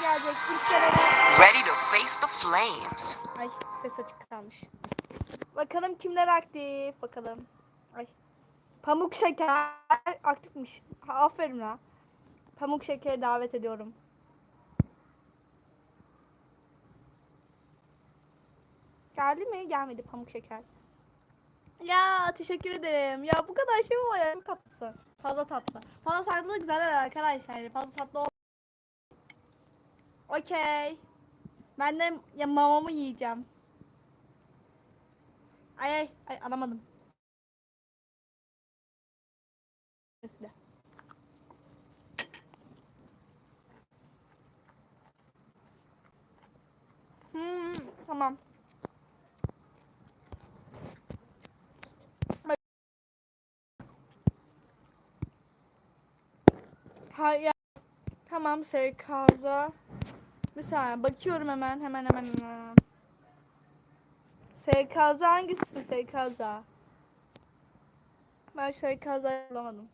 gelecek. İlk deneme. Ready to face the flames. Ay ses açık kalmış. Bakalım kimler aktif. Bakalım. Ay. Pamuk şeker aktifmiş. Ha, aferin ha. Pamuk şekeri davet ediyorum. Geldi mi? Gelmedi pamuk şeker. Ya teşekkür ederim. Ya bu kadar şey mi var ya? Çok tatlısın. Fazla tatlı. Fazla tatlılık zarar arkadaşlar. Fazla tatlı ol. Okey. Ben de ya mamamı yiyeceğim. Ay ay ay alamadım. Neyse. Hmm, tamam. Hayır. Tamam SKZ. Saniye bakıyorum hemen hemen hemen hemen. SKZ hangisi SKZ? Ben SKZ bulamadım.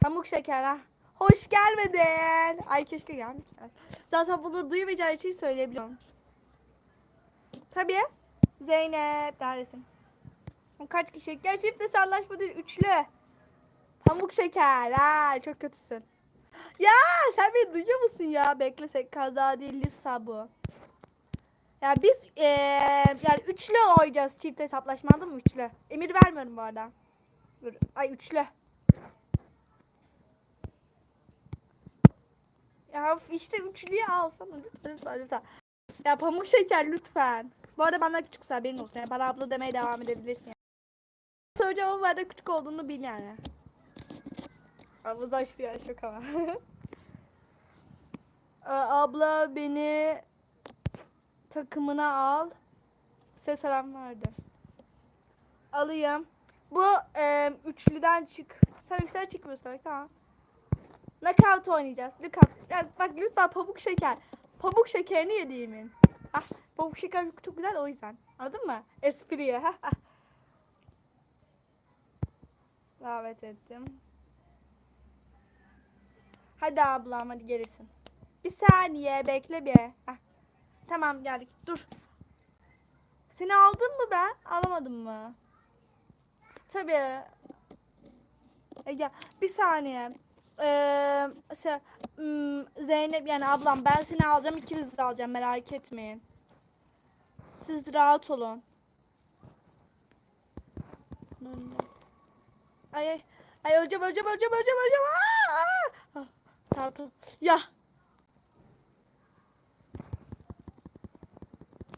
Pamuk şeker ha. Hoş gelmedin. Ay keşke gelmişler. Zaten bunu duymayacağı için söyleyebiliyorum. Tabii. Zeynep neredesin? Kaç kişi? Gel çift sallaşma değil üçlü. Pamuk şeker. Ha çok kötüsün. Ya sen beni duyuyor musun ya? Beklesek kaza değil lisa bu. Ya biz eee yani üçlü oynayacağız çift hesaplaşma anladın mı üçlü? Emir vermiyorum bu arada. Ay üçlü. Ya işte üçlüyü alsana lütfen lütfen lütfen. Ya pamuk şeker lütfen. Bu arada benden küçükse haberin olsun. Yani bana abla demeye devam edebilirsin. Soracağım ama benden küçük olduğunu bil yani. Abla aşırı yaş yok ama. Aa, Abla beni takımına al. Size selam verdi. Alayım. Bu e, üçlüden çık. Sen üçten çıkmıyorsun tamam. Knockout oynayacağız. Knockout. Ya, bak lütfen pamuk şeker. Pamuk şekerini yediğimin. Ah, pamuk şeker çok, çok güzel o yüzden. Anladın mı? Espriye. Davet ettim. Hadi ablam hadi gelirsin. Bir saniye bekle bir. Heh. Tamam geldik. Dur. Seni aldım mı ben? Alamadım mı? Tabii. E, ya, bir saniye. Ee, hmm, Zeynep yani ablam ben seni alacağım ikinizi de alacağım merak etmeyin. Siz rahat olun. Ay ay. Öleceğim öleceğim öleceğim öleceğim öleceğim. Aa, aa. Tamam. Ya.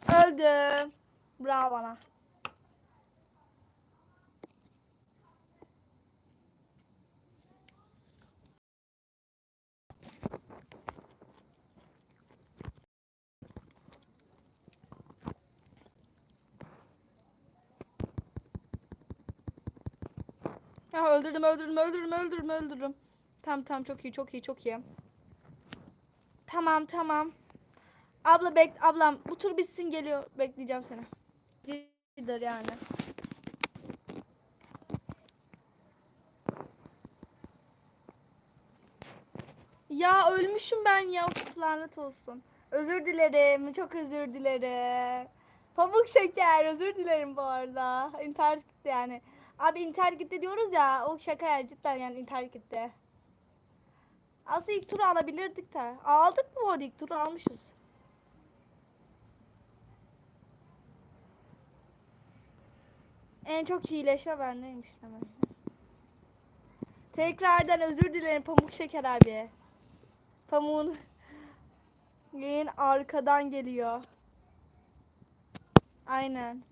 Öldüm. Bravo bana. Ya öldürdüm öldürdüm öldürdüm öldürdüm öldürdüm. Tamam tamam çok iyi çok iyi çok iyi. Tamam tamam. Abla bek ablam bu tur bitsin geliyor bekleyeceğim seni. Gider yani. Ya ölmüşüm ben ya Uf, lanet olsun. Özür dilerim çok özür dilerim. Pamuk şeker özür dilerim bu arada. İnternet gitti yani. Abi internet gitti diyoruz ya o şaka yani cidden yani internet gitti. Aslında ilk turu alabilirdik de. Aldık mı orada ilk turu almışız. En çok iyileşme bendeymiş demek. Tekrardan özür dilerim Pamuk Şeker abi. Pamuğun yayın arkadan geliyor. Aynen.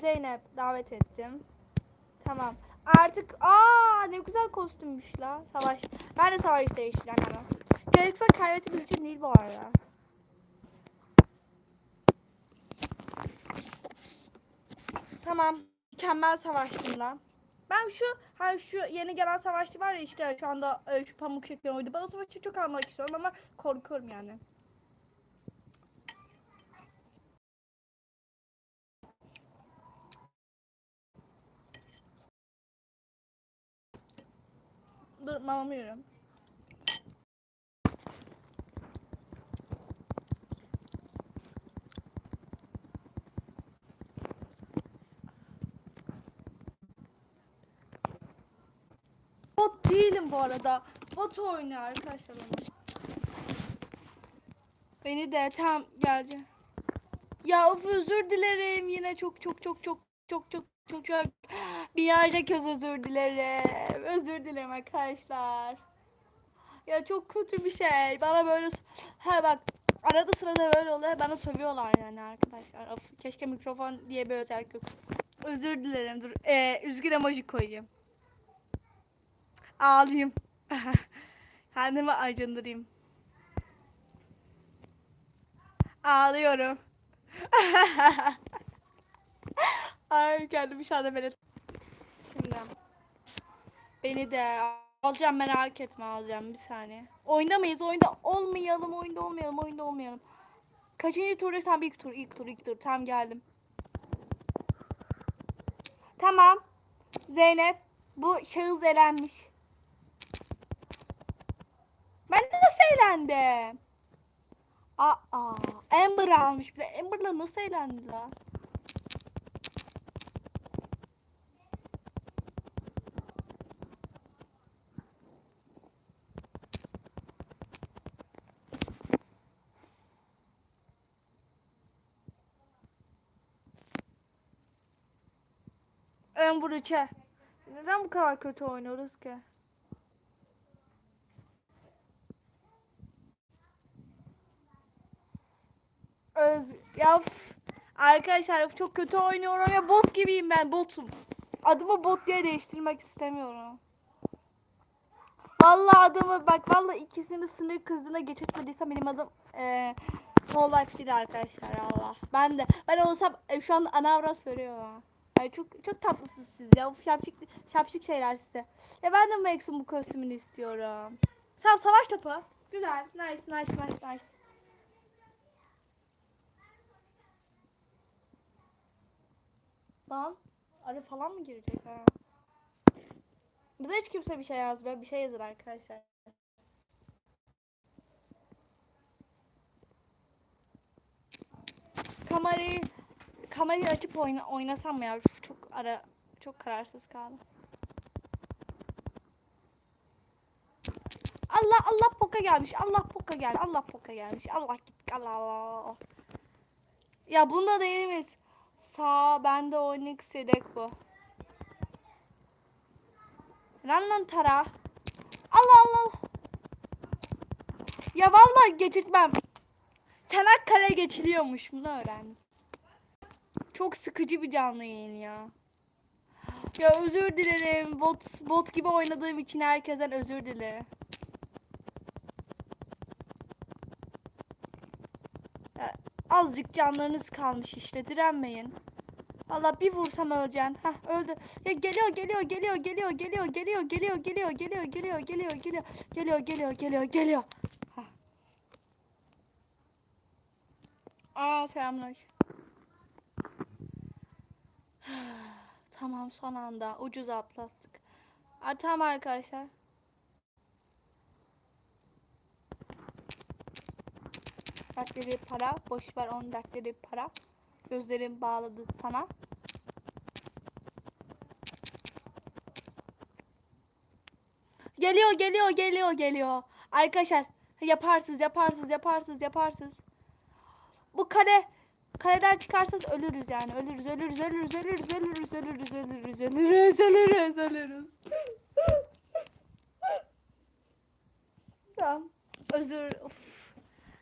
Zeynep davet ettim. Tamam. Artık aa ne güzel kostümmüş la. Savaş. Ben de savaş değiştireceğim hemen. Gerekirse kaybettiğimiz için değil bu arada. Tamam. Mükemmel savaştım lan. Ben şu ha şu yeni gelen savaşçı var ya işte şu anda e, şu pamuk şeklinde oydu. Ben o savaşçıyı çok almak istiyorum ama korkuyorum yani. Dur mamamı yiyorum. Bot değilim bu arada. Bot oynuyor arkadaşlar onu. Beni de tam geldi. Ya of özür dilerim yine çok çok çok çok çok çok çok çok binlerce kez özür dilerim. Özür dilerim arkadaşlar. Ya çok kötü bir şey. Bana böyle ha bak arada sırada böyle oluyor. Bana sövüyorlar yani arkadaşlar. Of, keşke mikrofon diye bir özellik yok. Özür dilerim. Dur. Ee, üzgün emoji koyayım. Ağlayayım. Kendimi acındırayım. Ağlıyorum. Ay kendimi şu anda. Şimdi. Beni de alacağım merak etme alacağım bir saniye. Oyunda mıyız? Oyunda olmayalım, oyunda olmayalım, oyunda olmayalım. Kaçıncı turda? Tam ilk tur, ilk tur, ilk tur. Tam geldim. Tamam. Zeynep, bu şahıs elenmiş. Ben de nasıl eğlendim? Aa, Amber almış bile. Amber'la nasıl eğlendi la? Amber 3'e. Neden bu kadar kötü oynuyoruz ki? Öz ya arkadaşlar çok kötü oynuyorum ya bot gibiyim ben botum. Adımı bot diye değiştirmek istemiyorum. Vallahi adımı bak vallahi ikisini sınır kızına geçirtmediysem benim adım eee Fall Life değil arkadaşlar Allah. Ben de ben olsam e, şu an anavras veriyor. Ay çok çok tatlısınız siz ya. Of, şapşik şapşik şeyler size. Ya ben de Max'in bu kostümünü istiyorum. Tamam savaş topu. Güzel. Nice nice nice nice. Lan arı falan mı girecek ha? Burada hiç kimse bir şey yazmıyor. Bir şey yazır arkadaşlar. Kamerayı kamerayı açıp oyna, oynasam mı ya? Çok ara çok kararsız kaldım. Allah Allah poka gelmiş. Allah poka geldi. Allah poka gelmiş. Allah git. Allah Allah. Ya bunda değiliz. Sağ bende Onyx yedek bu. Lan tara. Allah Allah. Ya vallahi geçirtmem. Çanakkale geçiliyormuş bunu öğrendim. Çok sıkıcı bir canlı yayın ya. Ya özür dilerim. Bot, bot gibi oynadığım için herkesten özür dilerim. Ya, azıcık canlarınız kalmış işte direnmeyin. Valla bir vursam öleceksin. Hah öldü. Ya geliyor geliyor geliyor geliyor geliyor geliyor geliyor geliyor geliyor geliyor geliyor geliyor geliyor geliyor geliyor geliyor. Aa selamlar. tamam son anda ucuz atlattık. Aa, tamam arkadaşlar. Dertleri para. Boş ver on dertleri para. Gözlerim bağladı sana. Geliyor geliyor geliyor geliyor. Arkadaşlar yaparsız yaparsız yaparsız yaparsız. Bu kale kaleden çıkarsanız ölürüz yani. Ölürüz ölürüz ölürüz ölürüz ölürüz ölürüz ölürüz ölürüz ölürüz ölürüz. tamam. Özür. Of.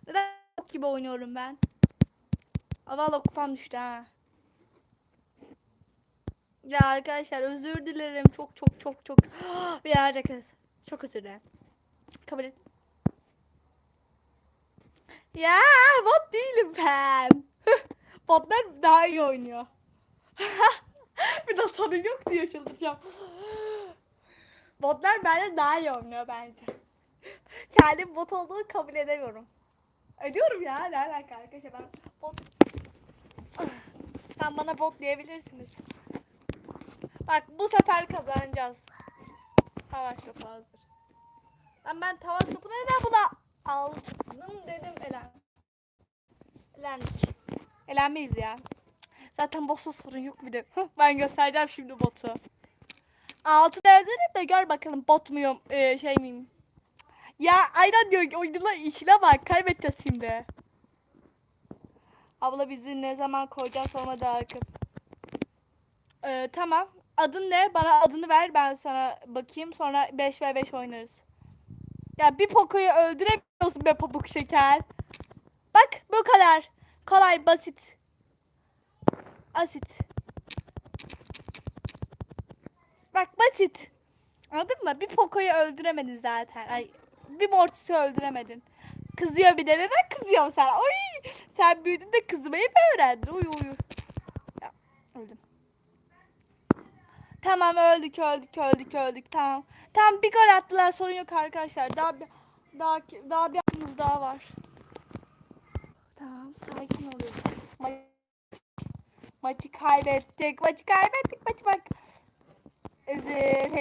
Neden bok gibi oynuyorum ben? Valla kupam düştü ha. Ya arkadaşlar özür dilerim. Çok çok çok çok. Bir yerde kız. Çok özür dilerim. Kabul et. Ya bot değilim ben. Botlar daha iyi oynuyor. bir de sorun yok diyor çıldıracağım. Botlar benden daha iyi oynuyor bence. Kendim bot olduğunu kabul edemiyorum. Ediyorum ya ne alaka arkadaşlar ben bot... Sen bana bot diyebilirsiniz. Bak bu sefer kazanacağız. Savaş topu hazır. Lan ben tava sopuna neden buna aldım dedim elen. Elendik. Elenmeyiz ya. Zaten boss'ta sorun yok bir de. Ben göstereceğim şimdi botu. Altına yazarım da gör bakalım bot muyum ee, şey miyim. Ya aynen diyor ki oyunun işine bak kaybedeceğiz şimdi. Abla bizi ne zaman koyacağız sonra da akıp. Ee, tamam. Adın ne? Bana adını ver ben sana bakayım sonra 5 ve 5 oynarız. Ya bir Poco'yu öldüremiyorsun be pamuk şeker. Bak bu kadar. Kolay basit. Asit. Bak basit. Anladın mı? Bir Poco'yu öldüremedin zaten. Ay, bir Mortis'i öldüremedin. Kızıyor bir de. Neden kızıyorsun sen? Oy! Sen büyüdün de kızmayı mı öğrendin? Uy uy. Ya, öldüm. Tamam öldük öldük öldük öldük tamam. Tamam bir gol attılar sorun yok arkadaşlar. Daha bir daha daha bir hakkımız daha var. Tamam sakin oluyoruz. Ma- maçı kaybettik. Maçı kaybettik. Maçı bak. Üzül.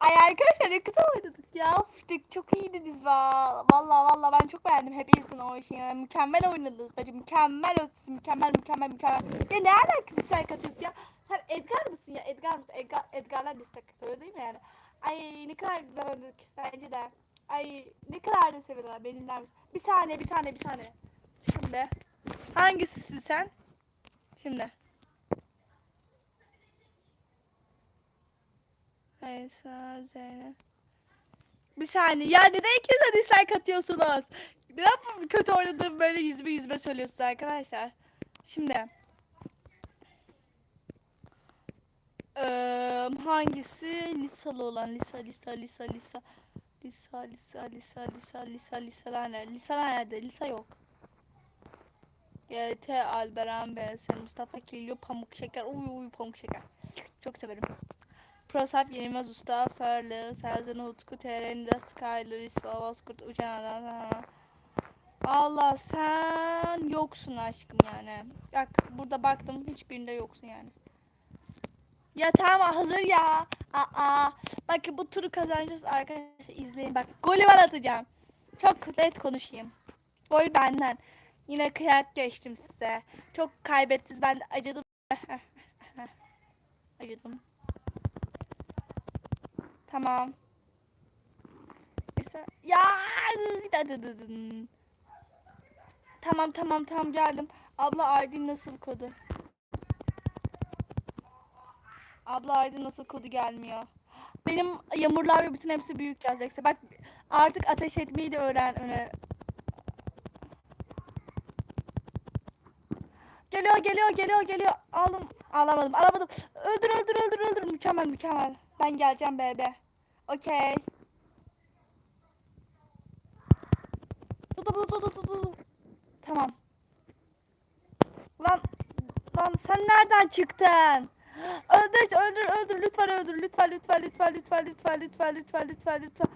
Ay arkadaşlar ne güzel oynadık ya. Uf, çok- iyiydiniz va. Valla valla ben çok beğendim. Hep iyisin o işin. Yani mükemmel oynadınız. Bence mükemmel ötesi. Mükemmel mükemmel mükemmel. Ya ne alaka dislike atıyorsun ya? Sen Edgar mısın ya? Edgar mısın? Edgar, Edgar'lar dislike atıyor değil mi yani? Ay ne kadar güzel oynadık. Bence de. Ay ne kadar da seviyorlar benimler? Bir saniye bir saniye bir saniye. Şimdi. Hangisisin sen? Şimdi. Esra Zeynep. Bir saniye. Ya neden ikinize dislike atıyorsunuz? Neden kötü oynadığım böyle yüzme yüzme söylüyorsunuz arkadaşlar? Şimdi. Eee hangisi? Lisalı olan. Lisa, Lisa, Lisa, Lisa. Lisa, Lisa, Lisa, Lisa, Lisa, Lisa, nerede? Lisa nerede? Lisa yok. GT, Alberan, BS, Mustafa Kilyo, Pamuk Şeker. Uy uy Pamuk Şeker. Çok severim. Prosap Yenilmez Usta, Ferli, Serzen Utku, TR'nde Skyler, İspa, Bozkurt, Uçan Allah sen yoksun aşkım yani. Bak burada baktım hiçbirinde yoksun yani. Ya tamam hazır ya. Aa, bakın bu turu kazanacağız arkadaşlar izleyin bak. Golü var atacağım. Çok net konuşayım. Gol benden. Yine kıyak geçtim size. Çok kaybettiniz ben de acıdım. acıdım. Tamam. Neyse. Ya. Tamam tamam tamam geldim. Abla Aydın nasıl kodu? Abla Aydın nasıl kodu gelmiyor? Benim yağmurlar ve bütün hepsi büyük yazacaksa. Bak artık ateş etmeyi de öğren öne. Geliyor geliyor geliyor geliyor. Aldım. Alamadım alamadım. Öldür öldür öldür öldür. Mükemmel mükemmel. Ben geleceğim bebe. Okey. Dur dur dur dur dur. Tamam. Lan lan sen nereden çıktın? Öldür öldür öldür lütfen öldür lütfen lütfen lütfen lütfen lütfen lütfen lütfen lütfen lütfen.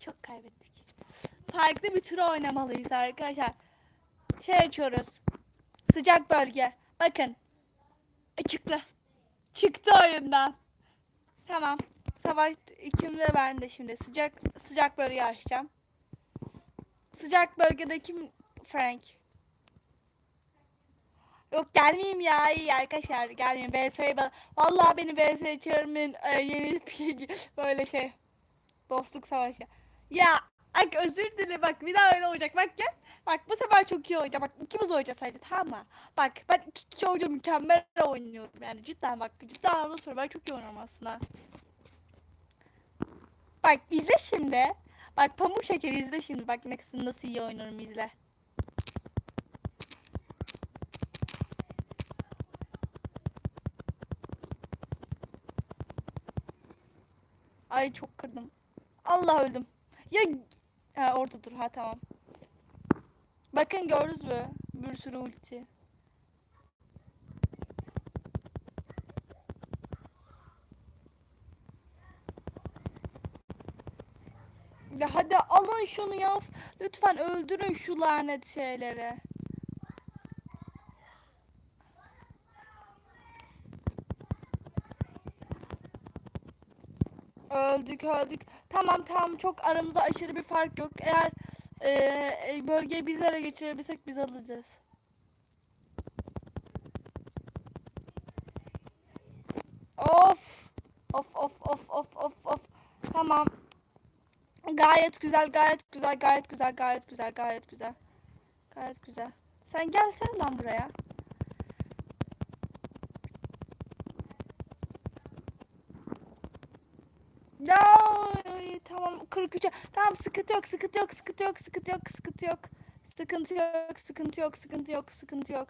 Çok kaybettik. Farklı bir tur oynamalıyız arkadaşlar. Şey açıyoruz. Sıcak bölge. Bakın. E, Çıktı. Çıktı oyundan. Tamam. Sabah ikimde ben de şimdi sıcak sıcak bölge açacağım. Sıcak bölgede kim Frank? Yok gelmeyeyim ya iyi arkadaşlar gelmeyeyim. Bana. Vallahi beni VS'ye çağırmayın. Ee, yeni böyle şey. Dostluk savaşı. Ya Bak özür dile bak bir daha öyle olacak. Bak gel. Bak bu sefer çok iyi oynayacağım. Bak ikimiz oynayacağız sadece tamam mı? Bak ben iki kişi oynuyorum mükemmel oynuyorum yani cidden bak cidden anlamda sonra ben çok iyi oynuyorum aslında. Bak izle şimdi. Bak pamuk şekeri izle şimdi. Bak nasıl, nasıl iyi oynuyorum izle. Ay çok kırdım. Allah öldüm. Ya ha, orada dur ha tamam. Bakın gördünüz mü? Bir sürü ulti. Ya hadi alın şunu ya. Lütfen öldürün şu lanet şeyleri. Öldük öldük. Tamam tamam çok aramızda aşırı bir fark yok. Eğer eee bölgeyi biz ele geçirebilsek biz alacağız. Of. Of of of of of of. Tamam. Gayet güzel, gayet güzel, gayet güzel, gayet güzel, gayet güzel. Gayet güzel. Sen gelsene lan buraya. Ya ay, tamam 43'e. Tamam sıkıntı yok, sıkıntı yok, sıkıntı yok, sıkıntı yok, sıkıntı yok. Sıkıntı yok, sıkıntı yok, sıkıntı yok, sıkıntı yok.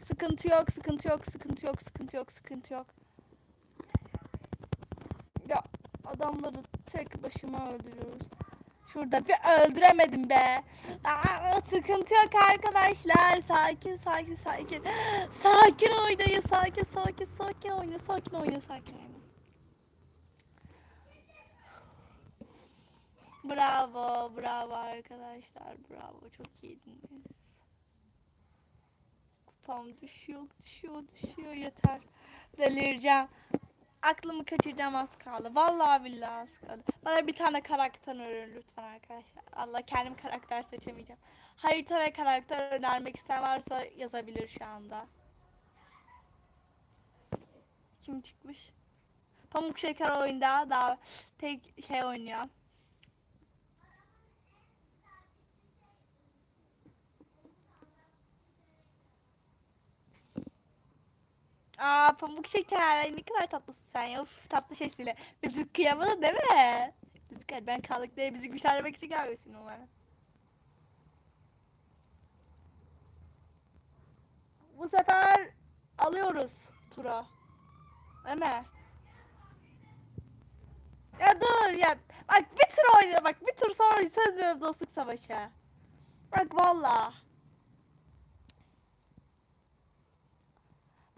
Sıkıntı yok, sıkıntı yok, sıkıntı yok, sıkıntı yok, sıkıntı yok. Ya adamları tek başıma öldürüyoruz. Şurada bir öldüremedim be. Aa, sıkıntı yok arkadaşlar. Sakin sakin sakin. Sakin oynayın. Sakin sakin sakin oynayın. Sakin oynayın. Sakin oynayın. Bravo, bravo arkadaşlar. Bravo. Çok iyiydiniz. Kupam düşüyor, düşüyor, düşüyor. Yeter. Delireceğim. Aklımı kaçıracağım az kaldı. Vallahi billahi az kaldı. Bana bir tane karakter önerin lütfen arkadaşlar. Allah kendim karakter seçemeyeceğim. Harita ve karakter önermek isteyen varsa yazabilir şu anda. Kim çıkmış? Pamuk Şeker oyunda daha tek şey oynuyor. Aa pamuk şeker Ay, ne kadar tatlısın sen ya. Of tatlı sesiyle. Bizi kıyamadın değil mi? Bizi kıy- ben kaldık diye bizi güçlendirmek için gelmesin umarım. Bu sefer alıyoruz tura. Değil mi? Ya dur ya. Bak bir tur oyna bak bir tur sonra söz veriyorum dostluk savaşı. Bak valla.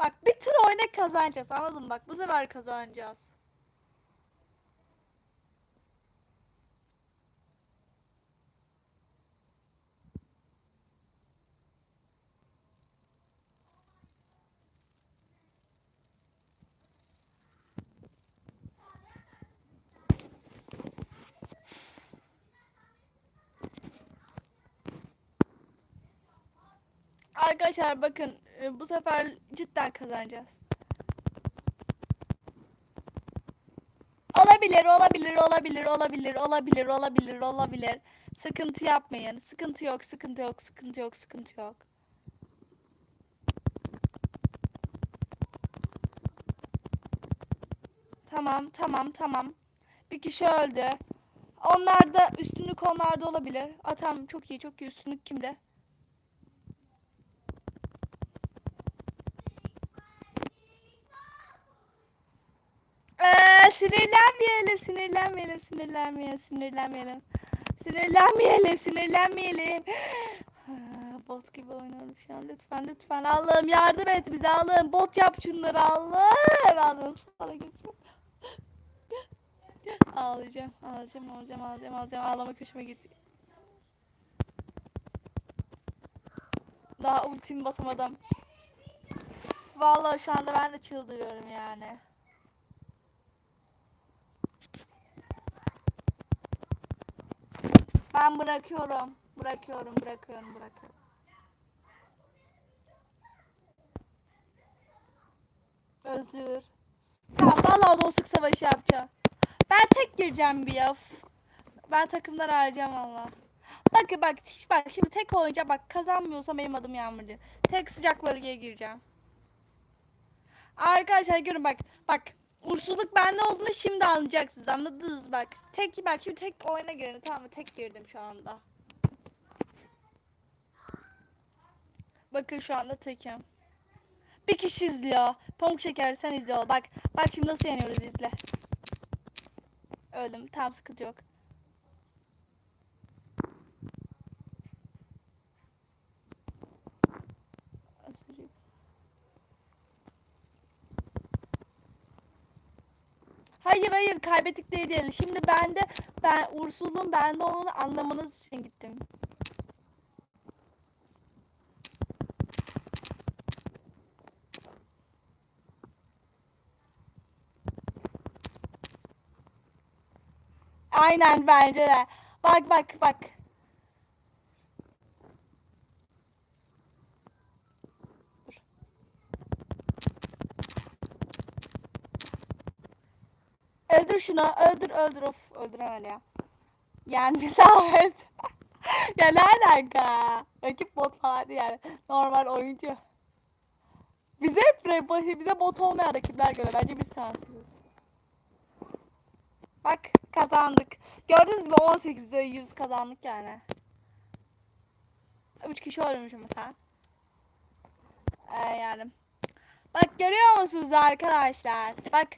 Bak bir tur oyna kazanacağız anladın mı? Bak bu sefer kazanacağız. Arkadaşlar bakın bu sefer cidden kazanacağız. Olabilir, olabilir, olabilir, olabilir, olabilir, olabilir, olabilir. Sıkıntı yapmayın. Sıkıntı yok, sıkıntı yok, sıkıntı yok, sıkıntı yok. Tamam, tamam, tamam. Bir kişi öldü. Onlar da üstünlük onlarda olabilir. Aa, tamam çok iyi, çok iyi. Üstünlük kimde? Ee, sinirlenmeyelim, sinirlenmeyelim, sinirlenmeyelim, sinirlenmeyelim. Sinirlenmeyelim, sinirlenmeyelim. Ha, Bot gibi oynuyorum şu an. Lütfen, lütfen Allah'ım yardım et bize Allah'ım. Bot yap şunları Allah'ım. Allah'ım sana geçiyorum. Ağlayacağım, ağlayacağım, ağlayacağım, ağlayacağım, ağlayacağım. Ağlama köşeme gitti. Daha ultimi basamadım. Vallahi şu anda ben de çıldırıyorum yani. Ben bırakıyorum. Bırakıyorum, bırakıyorum, bırakıyorum. Özür. Tamam vallahi dostluk savaşı yapacağım. Ben tek gireceğim bir yaf. Ben takımdan arayacağım valla. Bak bak bak şimdi tek oynayacağım bak kazanmıyorsam benim adım Yağmur değil. Tek sıcak bölgeye gireceğim. Arkadaşlar görün bak bak Ursuluk bende olduğunu şimdi anlayacaksınız anladınız bak. Tek bak şimdi tek oyuna girin tamam mı? Tek girdim şu anda. Bakın şu anda tekim. Bir kişi izliyor. Pamuk şeker sen izliyor. Bak bak şimdi nasıl yeniyoruz izle. Öldüm. Tamam sıkıntı yok. Özür Hayır hayır kaybettik diye değil. Şimdi ben de ben Ursul'un bende olduğunu anlamanız için gittim. Aynen bence de. Bak bak bak. Dur. Öldür şunu. Öldür öldür. Of öldüremedi ya. Yani Samet. ya ne alaka? Rakip bot falan yani. Normal oyuncu. Bize hep bize bot olmayan rakipler göre. Bence biz şanslıyız. Bak kazandık. Gördünüz mü 18'de 100 kazandık yani. 3 kişi ölmüş mesela. Ee, yani. Bak görüyor musunuz arkadaşlar? Bak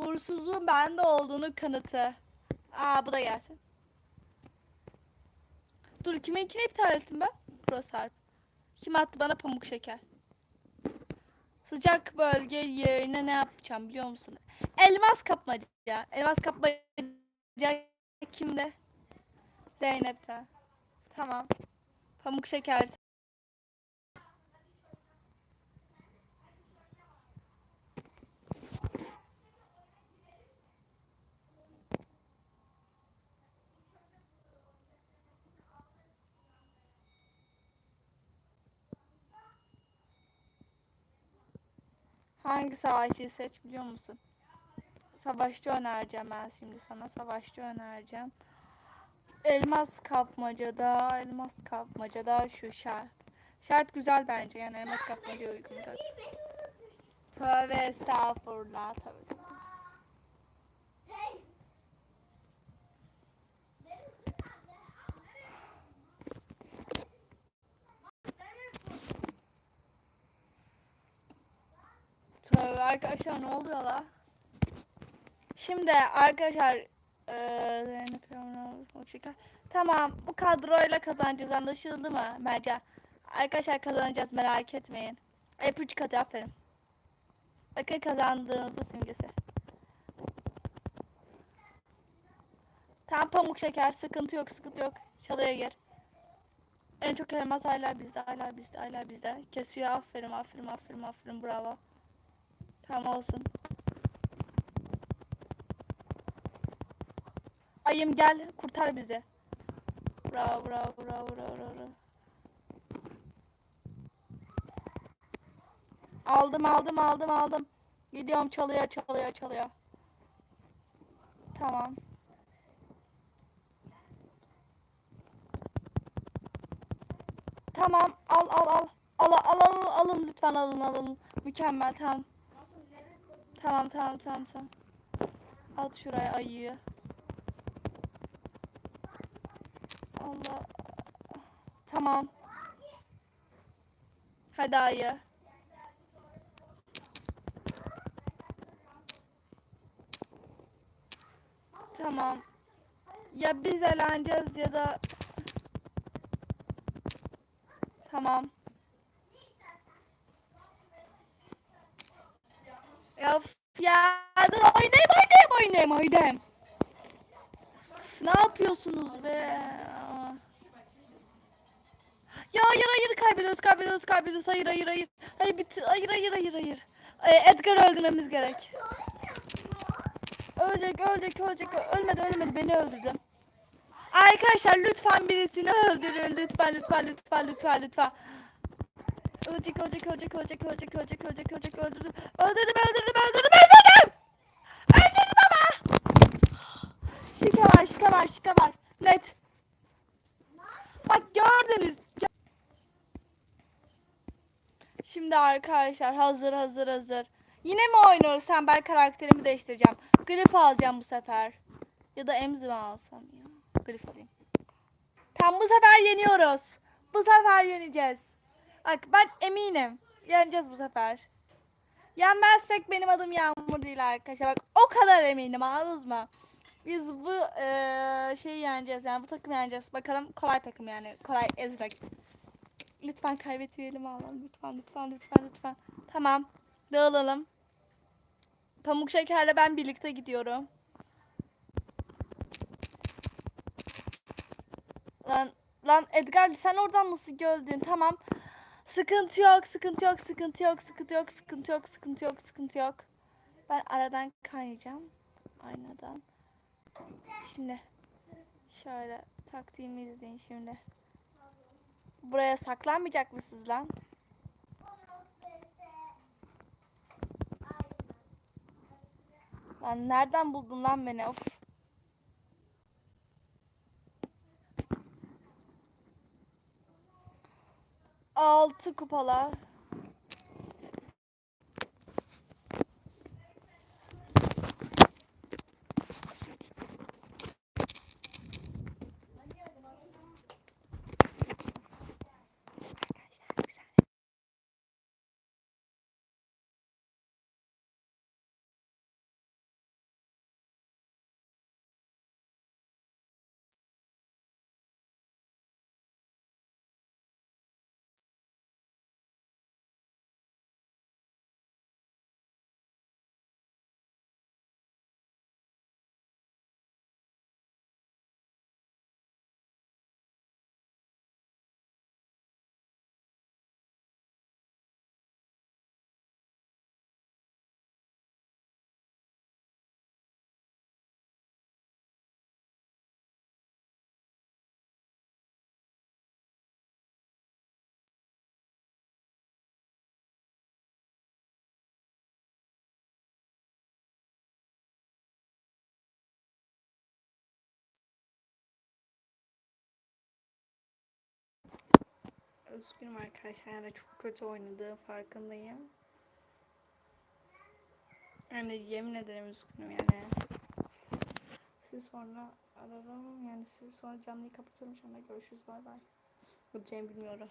uğursuzluğun bende olduğunu kanıtı. Aa bu da gelsin. Dur kiminkini iptal ettim ben? ProSarp. Kim attı bana pamuk şeker? Sıcak bölge yerine ne yapacağım biliyor musun? Elmas kapmaca. Elmas kapmaca kimde? Zeynep'te. Tamam. Pamuk şeker. Hangi savaşçıyı seç biliyor musun? Savaşçı önereceğim ben şimdi sana. Savaşçı önereceğim. Elmas kapmacada, elmas kapmacada şu şart. Şart güzel bence yani elmas kapmaca uygun. Tövbe estağfurullah. Tövbe tövbe. Arkadaşlar ne oluyor la? Şimdi arkadaşlar Hoşçakal. Tamam bu kadroyla kazanacağız anlaşıldı mı Mercan? Arkadaşlar kazanacağız merak etmeyin. 3 katı aferin. Bakın kazandığınızı simgesi. Tamam pamuk şeker sıkıntı yok sıkıntı yok. Çalıya gir. En çok elmas hala bizde hala bizde hala bizde. Kesiyor aferin aferin aferin aferin bravo. Tamam olsun. Ayım gel kurtar bizi. Bravo bravo bravo bravo bravo. Aldım aldım aldım aldım. Gidiyorum çalıyor çalıyor çalıyor. Tamam. Tamam al al al. Al al al alın lütfen alın alın. Mükemmel tamam. Tamam tamam tamam tamam. At şuraya ayıyı. Allah. Tamam. Hadi ayı. Tamam. Ya biz eğleneceğiz ya da Tamam. Ya ya dur oynayayım oynayayım oynayayım oynayayım. Ne yapıyorsunuz be? Ya hayır hayır kaybediyoruz kaybediyoruz kaybediyoruz hayır hayır hayır. Hayır bit hayır hayır hayır hayır. Ee, Edgar'ı öldürmemiz gerek. Ölecek ölecek ölecek ölmedi ölmedi beni öldürdü. Arkadaşlar lütfen birisini öldürün lütfen lütfen lütfen lütfen lütfen. Ölecek ölecek ölecek ölecek ölecek ölecek ölecek ölecek öldürdüm. Öldürdüm öldürdüm öldürdüm öldürdüm. Öldürdüm ama. Şika var şika var şika var. Net. Bak gördünüz. Şimdi arkadaşlar hazır hazır hazır. Yine mi oynuyoruz? Sen ben karakterimi değiştireceğim. Grif alacağım bu sefer. Ya da Emzi mi alsam ya? Grif alayım. Tam bu sefer yeniyoruz. Bu sefer yeneceğiz. Bak ben eminim. Yeneceğiz bu sefer. Yenmezsek benim adım Yağmur değil arkadaşlar. Bak o kadar eminim anladınız mı? Biz bu eee şeyi yeneceğiz yani bu takımı yeneceğiz. Bakalım kolay takım yani. Kolay Ezra. Lütfen kaybetmeyelim Allah'ım. Lütfen lütfen lütfen lütfen. Tamam. Dağılalım. Pamuk Şeker'le ben birlikte gidiyorum. Lan lan Edgar sen oradan nasıl gördün? Tamam. Sıkıntı yok, sıkıntı yok, sıkıntı yok, sıkıntı yok, sıkıntı yok, sıkıntı yok, sıkıntı yok. Ben aradan kaynayacağım. Aynadan. Şimdi Şöyle taktiğimi izleyin şimdi. Buraya saklanmayacak mısınız lan? Lan nereden buldun lan beni? Of. Altı kupalar. Üzgünüm arkadaşlar yani çok kötü oynadığı farkındayım. Yani yemin ederim üzgünüm yani. Siz sonra ararım yani siz sonra canlıyı kapatırım sonra görüşürüz bay bay. Gideceğimi bilmiyorum.